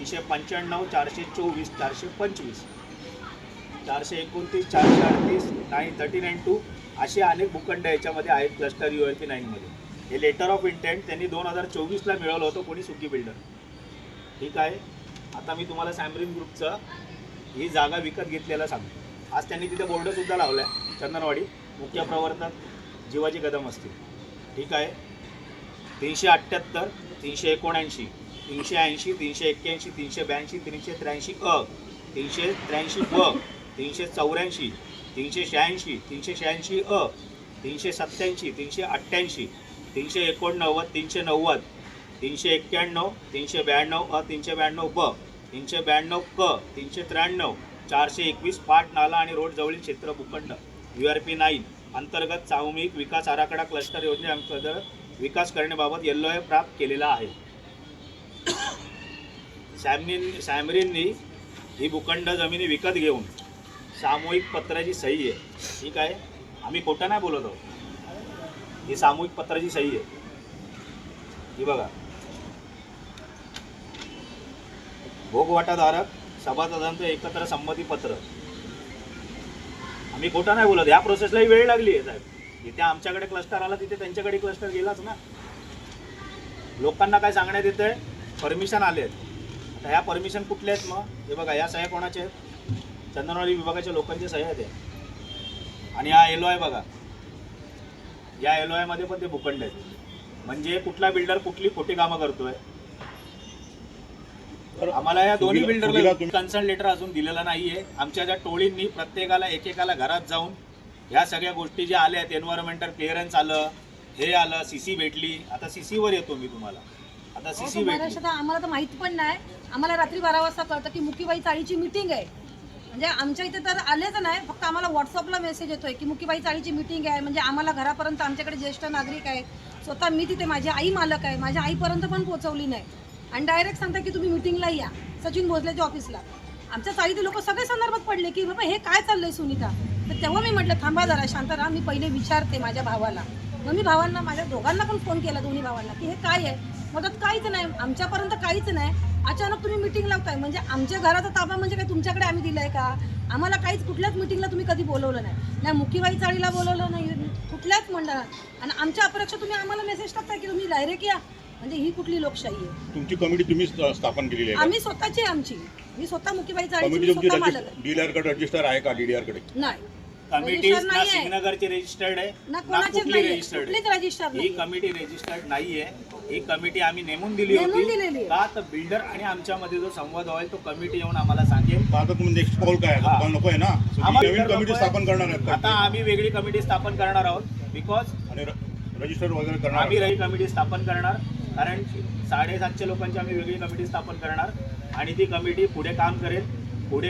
तीनशे पंच्याण्णव चारशे चोवीस चारशे पंचवीस. चारशे एकोणतीस चारशे अडतीस नाईन थर्टी नाईन टू असे अनेक भूखंड याच्यामध्ये आहेत क्लस्टर यू एल पी नाईनमध्ये हे लेटर ऑफ इंटेंट त्यांनी दोन हजार चोवीसला मिळवलं होतं कोणी सुकी बिल्डर ठीक आहे? आता मी तुम्हाला सॅमरिन ग्रुपचं ही जागा विकत घेतलेला सांगतो. आज त्यांनी तिथे बोर्डसुद्धा लावला आहे चंदनवाडी मुख्य प्रवर्तक जीवाजी कदम असतील. ठीक आहे? तीनशे अठ्ठ्याहत्तर तीनशे एकोणऐंशी. तीनशे ऐंशी तीनशे एक्क्याऐंशी तीनशे ब्याऐंशी तीनशे त्र्याऐंशी अ तीनशे त्र्याऐंशी ब तीनशे चौऱ्याऐंशी तीनशे शहाऐंशी तीनशे शहाऐंशी अ तीनशे सत्त्याऐंशी तीनशे अठ्ठ्याऐंशी तीनशे एकोणनव्वद तीनशे नव्वद तीनशे एक्क्याण्णव तीनशे ब्याण्णव अ तीनशे ब्याण्णव ब तीनशे ब्याण्णव क तीनशे त्र्याण्णव चारशे एकवीस पाट नाला आणि रोड जवळील क्षेत्र भूखंड. यू आर पी नाईन अंतर्गत सामूहिक विकास आराखडा क्लस्टर योजनेअंतर्गत विकास करण्याबाबत एल प्राप्त केलेला आहे. सॅमरीन सॅमरीननी ही भूखंड जमिनी विकत घेऊन सामूहिक पत्राची सही आहे. ठीक आहे? आम्ही खोटं नाही बोलत आहोत. ही सामूहिक पत्राची सही आहे. ही बघा. भोगवाटाधारक सभासदांचं एकत्र संमती पत्र. आम्ही खोटं नाही बोलत. या प्रोसेसलाही वेळ लागली आहे साहेब. जिथे आमच्याकडे क्लस्टर आला तिथे त्यांच्याकडे क्लस्टर गेलाच ना. लोकांना काय सांगण्यात येतं परमिशन आले आहेत आता ह्या परमिशन कुठल्या आहेत मग? हे बघा या सह्या कोणाच्या आहेत? चंदनवाडी विभागाच्या लोकांच्या सह्या आहेत. आणि हा एल बघा. या एलमध्ये पण ते भूखंड आहेत. म्हणजे कुठला बिल्डर कुठली खोटी कामं करतोय? आम्हाला या दोन्ही बिल्डरला कन्सर्न लेटर अजून दिलेलं नाहीये. आमच्या ज्या टोळींनी प्रत्येकाला एकेकाला घरात जाऊन ह्या सगळ्या गोष्टी ज्या आल्या आहेत एन्व्हायरमेंटल क्लिअरन्स आलं हे आलं सीसी भेटली. आता सीसी वर येतो मी तुम्हाला. आता सीसी भेटली. महाराष्ट्रात आम्हाला तर माहीत पण नाही. आम्हाला रात्री बारा वाजता कळतं की मुकीबाई चाळीची मिटिंग आहे. म्हणजे आमच्या इथे तर आलेच नाही फक्त आम्हाला व्हॉट्सअपला मेसेज येतोय की मुकीबाई चाळीची मिटिंग आहे. म्हणजे आम्हाला घरापर्यंत आमच्याकडे ज्येष्ठ नागरिक आहेत स्वतः मी तिथे माझी आई मालक आहे. माझ्या आईपर्यंत पण पोहोचवली नाही. आणि डायरेक्ट सांगता की तुम्ही मिटिंगला या सचिन भोसलेच्या ऑफिसला आमच्या चाळीतील लोक सगळे संदर्भात पडले की बाबा हे काय चाललंय सुनीता? तर तेव्हा मी म्हटलं थांबा जरा शांत राहा मी पहिले विचारते माझ्या भावाला. मग मी भावांना माझ्या दोघांना पण फोन केला दोन्ही भावांना की हे काय आहे? मदत काहीच नाही. आमच्यापर्यंत काहीच नाही. अचानक तुम्ही मिटिंग लावताय. म्हणजे आमच्या घराचा ताबा म्हणजे काय? तुमच्याकडे आम्ही दिलाय का? आम्हाला काहीच कुठल्याच मिटिंगला तुम्ही कधी बोलवलं नाही. नाही मुकीबाई चाळीला बोलवलं नाही. कुठल्याच मंडळात. आणि आमच्या अपेक्षा तुम्ही आम्हाला मेसेज टाकताय की तुम्ही डायरेक्ट या. म्हणजे ही कुठली लोकशाही आहे? तुमची कमिटी तुम्ही स्थापन केलेली आहे. आम्ही स्वतःची आमची. मी स्वतः मुकीबाई चाळीची कमिटी मी तुमची स्वतः मालक आहे. डीलरकडे रजिस्टर आहे का? डीडीआरकडे? नाही. कमिटी Register ना नाहीये. सिंगनगरची रजिस्टर्ड आहे ना ना कोणाचीच कुठली नाहीये. रजिस्टर्ड कुठलीच आहे ही नाही कमिटी रजिस्टर्ड नाहीये ही कमिटी आम्ही नेमून दिली नेमून होती आहे. का तर बिल्डर आणि आमच्यामध्ये जो संवाद होईल तो कमिटी येऊन आम्हाला सांगेल तर आता तुम्ही नेक्स्ट कॉल काय आहे? हा. तुम्हाला नको आहे ना So, आम्हाला नवीन बिल्डर कमिटी नको आहे. स्थापन करणार आहेत आता का? आम्ही वेगळी कमिटी स्थापन करणार आहोत बिकॉज आणि रजिस्टर वगैरे करणार आम्ही? रही कमिटी स्थापन करणार कारण साडेसातशे लोकांची आम्ही वेगळी कमिटी स्थापन करणार आणि ती कमिटी पुढे काम करेल पुढे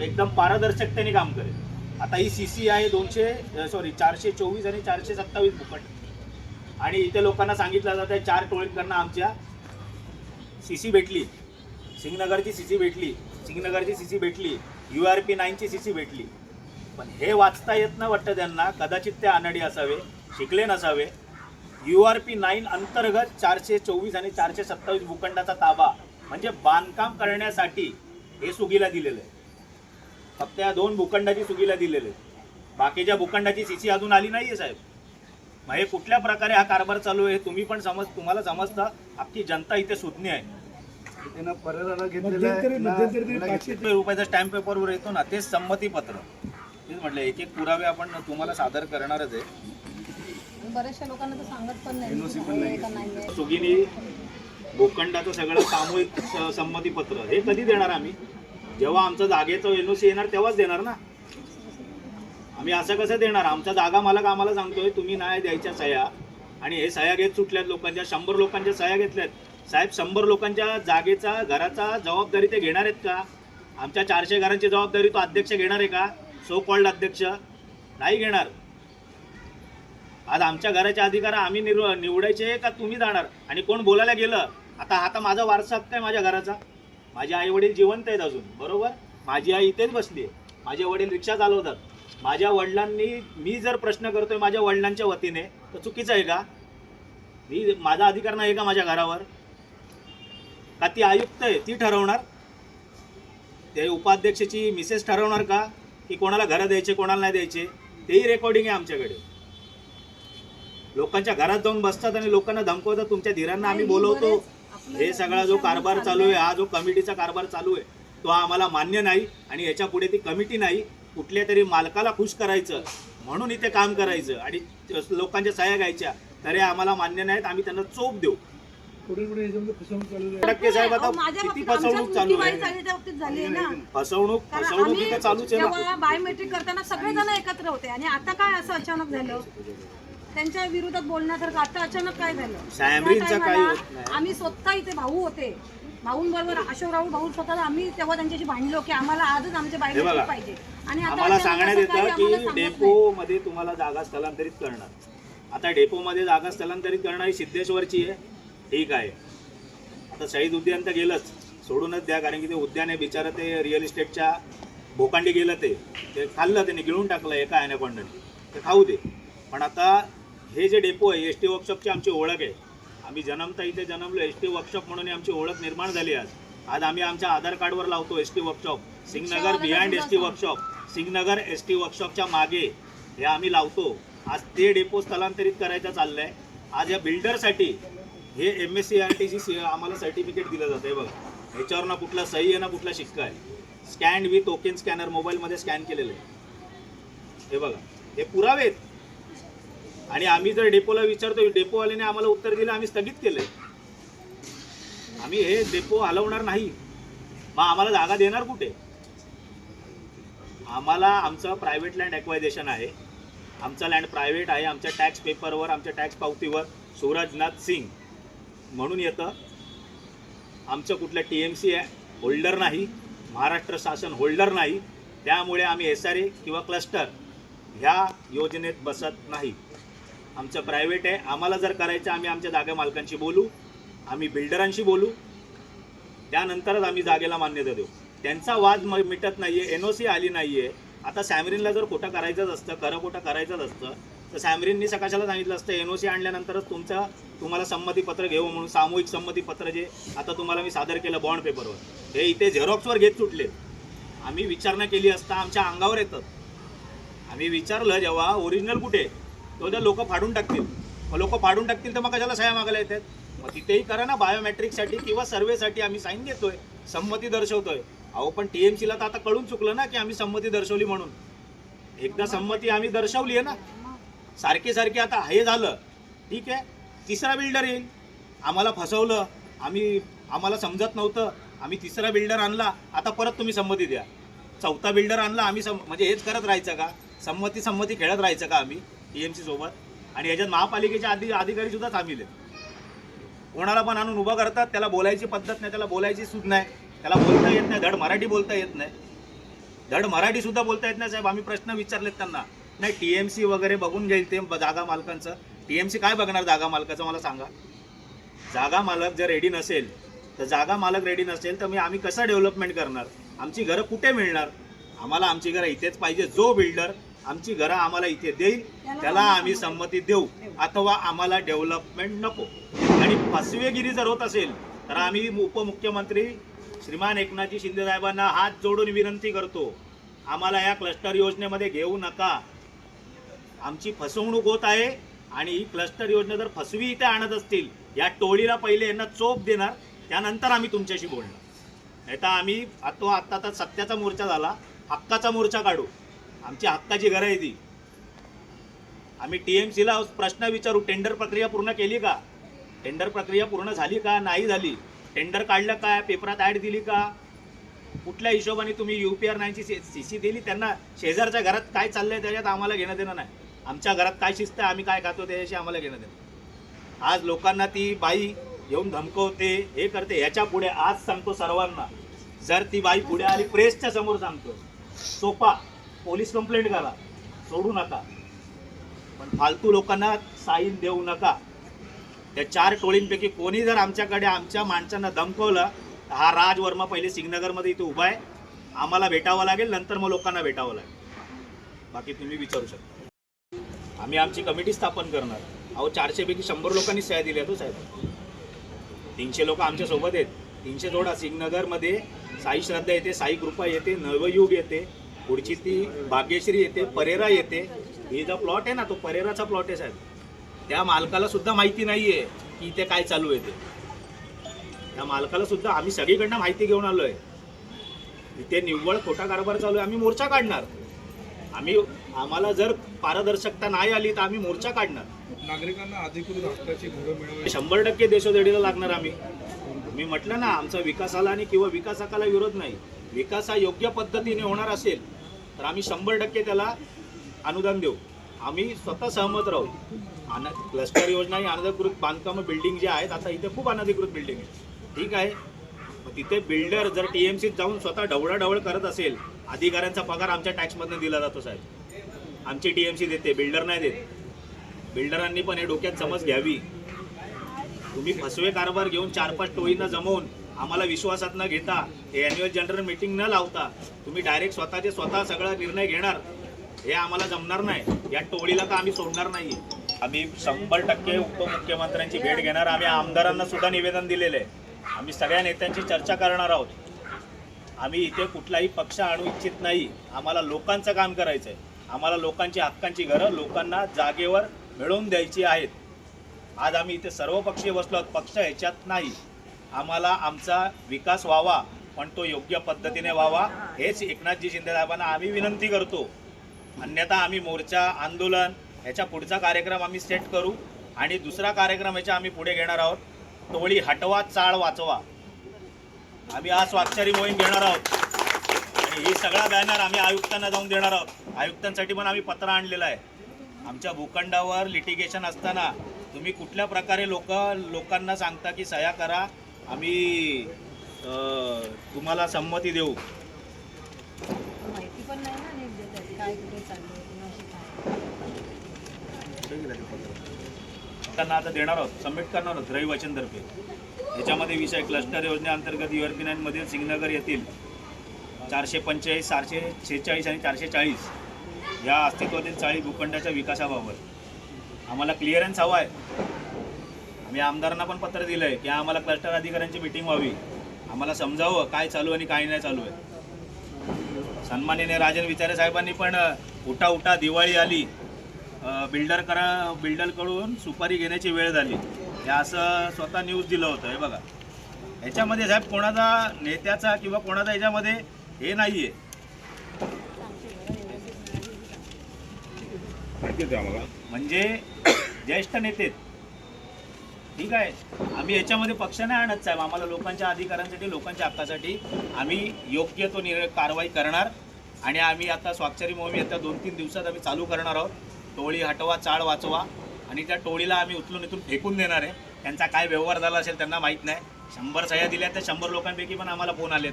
एकदम पारदर्शकतेने काम करेल आता ही सी सी आहे दोनशे सॉरी चारशे चोवीस आणि चारशे सत्तावीस भूखंड आणि इथे लोकांना सांगितलं जातं आहे चार टोळींकडनं आमच्या सी सी भेटली. सिंगनगरची सी सी भेटली. सिंगनगरची सी सी भेटली. यू आर पी नाईनची सी सी भेटली. पण हे वाचता येत नाही वाटतं त्यांना कदाचित ते अनाडी असावे शिकले नसावे. यू आर पी नाईन अंतर्गत चारशे चोवीस आणि चारशे सत्तावीस भूखंडाचा ताबा म्हणजे बांधकाम करण्यासाठी हे सुगीला दिलेलं आहे. फक्त या दोन भूखंडाची सुगीला दिलेले आहे बाकीच्या भूखंडाची सीसी अजून आली नाहीये साहेब. मग हे कुठल्या प्रकारे हा कारभार चालू आहे तुम्ही पण समज तुम्हाला समजता. अख्खी जनता इथे सुज्ञ आहे. आहे. रुपयाचा स्टॅम्प पेपरवर येतो ना तेच संमती पत्र तेच म्हटलं एक एक पुरावे आपण तुम्हाला सादर करणारच आहे. बऱ्याचशा लोकांना तर सांगत पण नाही. आहे नाही. आहे. सुगीनी भूखंडाचं सगळं सामूहिक संमती पत्र हे कधी देणार आम्ही? जेव्हा आमचं जागेचं एनओसी येणार तेव्हाच देणार ना? आम्ही असं कसं देणार? आमचा जागा मालक आम्हाला सांगतोय तुम्ही नाही द्यायच्या सह्या. आणि हे सह्या घेत सुटल्यात लोकांच्या शंभर लोकांच्या सह्या घेतल्यात. साहेब शंभर लोकांच्या जागेचा घराचा जबाबदारी ते घेणार आहेत का? आमच्या चारशे घरांची जबाबदारी तो अध्यक्ष घेणार आहे का? सो कॉल्ड अध्यक्ष नाही घेणार. आज आमच्या घराचे अधिकार आम्ही निर निवडायचे का तुम्ही जाणार? आणि कोण बोलायला गेलं? आता आता माझा वारसा हक्क आहे माझ्या घराचा. माझे आई वडील जिवंत आहेत अजून बरोबर? माझी आई इथेच बसली आहे. माझे वडील रिक्षा चालवतात. माझ्या वडिलांनी मी जर प्रश्न करतोय माझ्या वडिलांच्या वतीने तर चुकीचं आहे का? मी माझा अधिकार नाही का माझ्या घरावर? का ती आयुक्त आहे ती ठरवणार? ते उपाध्यक्षाची मिसेस ठरवणार का? की कोणाला घरं द्यायचे कोणाला नाही द्यायचे? तेही रेकॉर्डिंग आहे आमच्याकडे. लोकांच्या घरात जाऊन बसतात आणि लोकांना धमकवतात तुमच्या धीरांना आम्ही बोलवतो. हे सगळा जो कारभार चालू आहे हा जो कमिटीचा कारभार चालू आहे तो आम्हाला मान्य नाही आणि याच्यापुढे ती कमिटी नाही कुठल्या तरी मालकाला खुश करायचं म्हणून इथे काम करायचं आणि लोकांच्या सह्या घ्यायच्या तरी आम्हाला मान्य नाहीत आम्ही त्यांना चोप देऊ. टक्के साहेब आता किती फसवणूक चालू आहे? चाळीच्या बाबतीत झाली आहे ना. फसवणूक कारण फसवणूक आम्ही इथे चालूच आहे ना. जेव्हा बायोमेट्रिक करताना सगळेजण एकत्र होते आणि आता काय असं अचानक झालं? त्यांच्या विरोधात बोलण्यासारखं आता अचानक काय झालं. आम्ही स्वतः इथे भाऊ होते. भाऊंबरोबर अशोक राहुल भाऊ स्वतः आम्ही तेव्हा त्यांच्याशी भांडलो की आम्हाला आजच आमचे बघा. बायोमेट्रिक पाहिजे. आणि आता आम्हाला सांगण्यात येतं की. डेपो मध्ये तुम्हाला जागा स्थलांतरित करणार. आता डेपो मध्ये जागा स्थलांतरित करणारी सिद्धेश्वरची आहे. ठीक आहे. आता शहीद उद्यान तर गेलंच. सोडूनच द्या कारण की ते उद्यान आहे. बिचारं ते रिअल इस्टेटच्या भोकांडी गेलं ते. ते खाल्लं त्यांनी गिळून टाकलं एका ॲनाकोंडाने ते खाऊ दे. पण आता हे जे डेपो आहे एस टी वर्कशॉपची आमची ओळख आहे. आम्ही जन्मता इथे जन्मलो एस टी वर्कशॉप म्हणून आमची ओळख निर्माण झाली आज. आज आम्ही आमच्या आधार कार्डवर लावतो S T workshop. Singnagar behind S T workshop. Singnagar S T वर्कशॉपच्या मागे हे आम्ही लावतो. आज ते डेपो स्थलांतरित करायचं चाललंय. आज या बिल्डरसाठी हे एम एस सी आर टीची सी आम्हाला सर्टिफिकेट दिलं जातं हे बघा ह्याच्यावर ना कुठला सही आहे ना कुठला शिक्का आहे. स्कॅन विथ ओकेन स्कॅनर मोबाईलमध्ये स्कॅन केलेलं आहे. हे बघा. हे पुरावे आहेत. आणि आम्ही जर डेपोला विचारतो डेपोवाल्याने आम्हाला उत्तर दिलं आम्ही स्थगित केलं आम्ही हे डेपो हलवणार नाही. मग आम्हाला जागा देणार कुठे? आम्हाला आमचं प्रायव्हेट लँड ॲक्वायझेशन आहे. आमचा लँड प्रायव्हेट आहे आमच्या टॅक्स पेपरवर आमच्या टॅक्स पावतीवर. सूरजनाथ सिंग. म्हणून येतं. आमचं कुठलं टी एम सी आहे होल्डर नाही. महाराष्ट्र शासन होल्डर नाही. त्यामुळे आम्ही एस आर ए किंवा क्लस्टर ह्या योजनेत बसत नाही. आमचं प्रायव्हेट आहे. आम्हाला जर करायचं आम्ही आमच्या जागा मालकांशी बोलू आम्ही बिल्डरांशी बोलू त्यानंतरच आम्ही जागेला मान्यता देऊ. त्यांचा वाद म- मिटत नाही आहे एन ओ सी आली नाही आहे आता सॅमरीनला जर खोटं करायचंच असतं खरं खोटं करायचंच असतं तर सॅमरीननी सकाशाला सांगितलं असतं एन ओ सी आणल्यानंतरच तुमचं तुम्हाला संमतीपत्र घेऊ म्हणून सामूहिक संमतीपत्र जे आता तुम्हाला मी सादर केलं बॉन्ड पेपरवर हे इथे झेरॉक्सवर घेत सुटले. आम्ही विचारणा केली असता आमच्या अंगावर येतात आम्ही विचारलं जेव्हा ओरिजिनल कुठे? तो त्या लोक फाडून टाकतील. मग लोक फाडून टाकतील तर मग कशाला सह्या मागायला येतात? मग तिथेही करा ना बायोमॅट्रिकसाठी किंवा सर्वेसाठी आम्ही साईन घेतोय संमती दर्शवतोय. अहो पण टी एम सीला तर आता कळून चुकलं ना की आम्ही संमती दर्शवली म्हणून. एकदा संमती आम्ही दर्शवली आहे ना. सारखे सारखे आता हे झालं. ठीक आहे? तिसरा बिल्डर येईल. आम्हाला फसवलं. आम्ही आम्हाला समजत नव्हतं. आम्ही तिसरा बिल्डर आणला. आता परत तुम्ही संमती द्या. चौथा बिल्डर आणला. आम्ही सम म्हणजे हेच करत राहायचं का? संमती संमती खेळत राहायचं का आम्ही? टी एम सी सोबत. आणि याच्यात महापालिकेचे आधी अधिकारी सुद्धा सामील आहेत. कोणाला पण आणून उभं करतात त्याला बोलायची पद्धत नाही त्याला बोलायची सूद नाही त्याला बोलता येत नाही धड मराठी बोलता येत नाही. धड मराठी सुद्धा बोलता येत नाही साहेब. आम्ही प्रश्न विचारलेत त्यांना. नाही टी एम सी वगैरे बघून घेईल ते जागा मालकांचं. टी एम सी काय बघणार जागा मालकाचं मला सांगा. जागा मालक जर रेडी नसेल तर जागा मालक रेडी नसेल तर मी आम्ही कसं डेव्हलपमेंट करणार? आमची घरं कुठे मिळणार? आम्हाला आमची घरं इथेच पाहिजे. जो बिल्डर आमची घरं आम्हाला इथे देईल. त्याला आम्ही संमती देऊ. अथवा आम्हाला डेव्हलपमेंट नको. आणि फसवेगिरी जर होत असेल तर आम्ही उपमुख्यमंत्री श्रीमान एकनाथजी शिंदे साहेबांना हात जोडून विनंती करतो आम्हाला या क्लस्टर योजनेमध्ये घेऊ नका. आमची फसवणूक होत आहे आणि ही क्लस्टर योजना जर फसवी इथे आणत असतील या टोळीला पहिले यांना चोप देणार त्यानंतर आम्ही तुमच्याशी बोलणार. नाही तर आम्ही तो आत्ता आता सत्याचा मोर्चा झाला हक्काचा मोर्चा काढू. आमची हक्काची घरं आहे ती. आम्ही टी एम सीला प्रश्न विचारू टेंडर प्रक्रिया पूर्ण केली का? टेंडर प्रक्रिया पूर्ण झाली का? नाही झाली. टेंडर काढलं काय पेपरात ॲड दिली का? कुठल्या हिशोबाने तुम्ही यू पी आर नाईनची सी सी दिली? त्यांना शेजारच्या घरात काय चाललं आहे त्याच्यात आम्हाला घेणं देणं नाही. आमच्या घरात काय शिस्त आहे आम्ही काय खातो त्याच्याशी आम्हाला घेणं देणं आज लोकांना ती बाई येऊन धमकवते हे करते ह्याच्या पुढे आज सांगतो सर्वांना. जर ती बाई पुढे आली प्रेसच्या समोर सांगतो. सोपा. पोलीस कंप्लेंट करा सोडू नका. पण फालतू लोकांना साईन देऊ नका. त्या चार टोळींपैकी कोणी जर आमच्याकडे आमच्या माणसांना धमकवलं तर हा राज वर्मा पहिले सिंगनगरमध्ये इथे उभा आहे. आम्हाला भेटावं लागेल नंतर मग लोकांना भेटावं लागेल. बाकी तुम्ही विचारू शकता. आम्ही आमची कमिटी स्थापन करणार. अहो चारशेपैकी शंभर लोकांनी सह्या दिल्या तो साहेब. तीनशे लोक आमच्यासोबत आहेत. तीनशे जोडा सिंगनगरमध्ये साई श्रद्धा येते साई कृपा येते नवयुग येते. पुढची ती भाग्यश्री येते परेरा येते. ही जो प्लॉट आहे ना तो परेराचा प्लॉट आहे साहेब. त्या मालकाला सुद्धा माहिती नाही आहे की इथे काय चालू आहे ते. त्या मालकाला सुद्धा आम्ही सगळीकडनं माहिती घेऊन आलो आहे इथे निव्वळ खोटा कारभार चालू आहे आम्ही मोर्चा काढणार. आम्ही आम्हाला जर पारदर्शकता नाही आली तर आम्ही मोर्चा काढणार. नागरिकांना अधिकृत हक्काची घरं मिळावी. शंभर टक्के देशोधडीला लागणार आम्ही. मी म्हटलं ना आमचा विकासाला आणि किंवा विकासाकाला विरोध नाही. विकास हा योग्य पद्धतीने होणार असेल तर आम्ही शंभर टक्के त्याला अनुदान देऊ. आम्ही स्वतः सहमत राहू. अन क्लस्टर योजना ही अनधिकृत बांधकामं बिल्डिंग जे आहेत आता इथे खूप अनधिकृत बिल्डिंग आहे ठीक आहे? मग तिथे बिल्डर जर टी एम सीत जाऊन स्वतः ढवळाढवळ करत असेल अधिकाऱ्यांचा पगार आमच्या टॅक्समधनं दिला जातो साहेब. आमची टी एम सी देते बिल्डर नाही देत. बिल्डरांनी पण हे डोक्यात समज घ्यावी. तुम्ही फसवे कारभार घेऊन चार पाच टोळींना जमवून आम्हाला विश्वासात न घेता हे अॅन्युअल जनरल मीटिंग न लावता तुम्ही डायरेक्ट स्वतःचे स्वतः सगळा निर्णय घेणार हे आम्हाला जमणार नाही. या टोळीला तर आम्ही सोडणार नाही आम्ही शंभर टक्के उपमुख्यमंत्र्यांची भेट घेणार. आम्ही आमदारांना सुद्धा निवेदन दिलेलं आहे आम्ही सगळ्या नेत्यांची चर्चा करणार आहोत. आम्ही इथे कुठलाही पक्ष आणू इच्छित नाही. आम्हाला लोकांचं काम करायचं आहे आम्हाला लोकांची हक्कांची घरं लोकांना जागेवर मिळवून द्यायची आहेत. आज आम्ही इथे सर्व पक्षीय बसलो आहोत. पक्ष ह्याच्यात नाही. आम्हाला आमचा विकास व्हावा पण तो योग्य पद्धतीने व्हावा हेच एकनाथजी शिंदे साहेबांना आम्ही विनंती करतो. अन्यथा आम्ही मोर्चा आंदोलन ह्याच्या पुढचा कार्यक्रम आम्ही सेट करू आणि दुसरा कार्यक्रम ह्याच्या आम्ही पुढे घेणार आहोत. टोळी हटवा चाळ वाचवा. आम्ही आज स्वाक्षरी मोहीम घेणार आहोत. आणि ही सगळा बॅनर आम्ही आयुक्तांना जाऊन देणार आहोत. आयुक्तांसाठी पण आम्ही पत्र आणलेलं आहे. आमच्या भूखंडावर लिटिगेशन असताना तुम्ही कुठल्या प्रकारे लोक लोकांना सांगता की सह्या करा आम्ही तुम्हाला संमती देऊ. माहिती पण नाही ना नीट देतात. काय कुठे चाललंय कुणाशी काय? त्यांना आता देणार आहोत. सबमिट करणार आहोत रहिवाशांतर्फे याच्यामध्ये विषय क्लस्टर योजनेअंतर्गत यू आर पी नाईनमधील सिंगनगर येथील चारशे पंचेचाळीस चारशे शेहेचाळीस आणि चारशे चाळीस या अस्तित्वातील चाळी भूखंडाच्या विकासाबाबत. आम्हाला क्लिअरन्स हवा आहे आम्ही आमदारांना पण पत्र दिलं आहे की आम्हाला क्लस्टर अधिकाऱ्यांची मिटिंग व्हावी. आम्हाला समजावं काय चालू आणि काय नाही चालू आहे. सन्माननीय राजन विचारे साहेबांनी पण उठा उठा दिवाळी आली. बिल्डर करा बिल्डरकडून सुपारी घेण्याची वेळ झाली. हे असं स्वतः न्यूज दिलं होतं हे बघा. ह्याच्यामध्ये साहेब कोणाचा नेत्याचा किंवा कोणाचा ह्याच्यामध्ये हे नाही आहे म्हणजे ज्येष्ठ नेते. ठीक आहे. आम्ही याच्यामध्ये पक्ष नाही आणत साहेब. आम्हाला लोकांच्या अधिकारांसाठी लोकांच्या हक्कासाठी आम्ही योग्य तो निर्णय कारवाई करणार आणि आम्ही आता स्वाक्षरी मोहीम येत्या दोन तीन दिवसात आम्ही चालू करणार आहोत. टोळी हटवा चाळ वाचवा आणि त्या टोळीला आम्ही उचलून इथून फेकून देणार आहे. त्यांचा काय व्यवहार झाला असेल त्यांना माहीत नाही. शंभर सह्या दिल्या त्या शंभर लोकांपैकी पण आम्हाला फोन आलेत.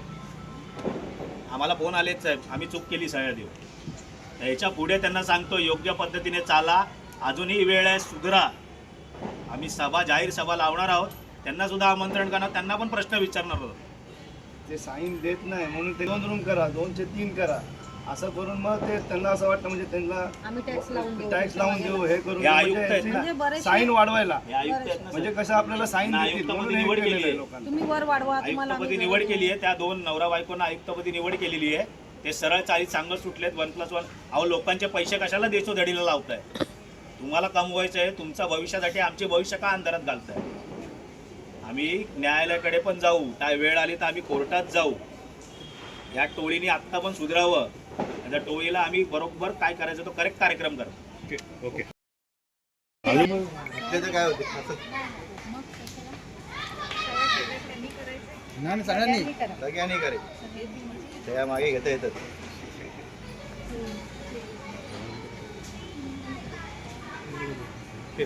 आम्हाला फोन आलेत साहेब. आम्ही चूक केली सह्या देऊ याच्यापुढे त्यांना सांगतो योग्य पद्धतीने चाला. अजूनही वेळ आहे सुधरा. आम्ही सभा जाहीर सभा लावणार आहोत. त्यांना सुद्धा आमंत्रण करणार त्यांना पण प्रश्न विचारणार आहोत. ते साईन देत नाही म्हणून ते दोन रूम करा दोनशे तीन करा. असं करून मग ते त्यांना असं वाटतं म्हणजे त्यांना आम्ही टॅक्स लावून देऊ. टॅक्स लावून देऊ हे करून? म्हणजे बरेचसे- साईन वाढवायला. म्हणजे. कसं आपल्याला साईन निवड केलेलं केली आहे निवड केली आहे त्या दोन नवरा बायकोंना आयुक्तपदी निवड केलेली आहे. ते सरळ चाळीस सांगत सुटलेत वन प्लस वन. अहो लोकांचे पैसे कशाला देशोधडीला लावताय? तुम्हाला कमवायचं आहे तुमच्या भविष्यासाठी आमचे भविष्य का अंधारात घालताय? आम्ही न्यायालयाकडे पण जाऊ काय वेळ आली तर आम्ही कोर्टात जाऊ. या टोळीने आत्ता पण सुधरावं. आणि त्या टोळीला आम्ही बरोबर काय करायचं तो करेक्ट कार्यक्रम करा ओके काय होते? नाही सगळ्यांनी. सगळ्यांनी करे. त्या मागे घेता येतात. ओके